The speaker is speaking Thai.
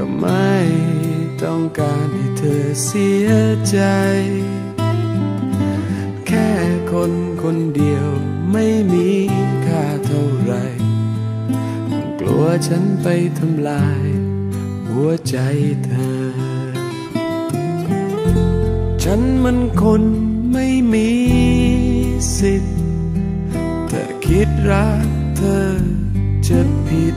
ก็ไม่ต้องการให้เธอเสียใจ แค่คนคนเดียวไม่มีค่าเท่าไร กลัวฉันไปทำลาย หัวใจเธอ ฉันมันคนไม่มีสิทธิ์ถ้าคิดรักเธอจะผิด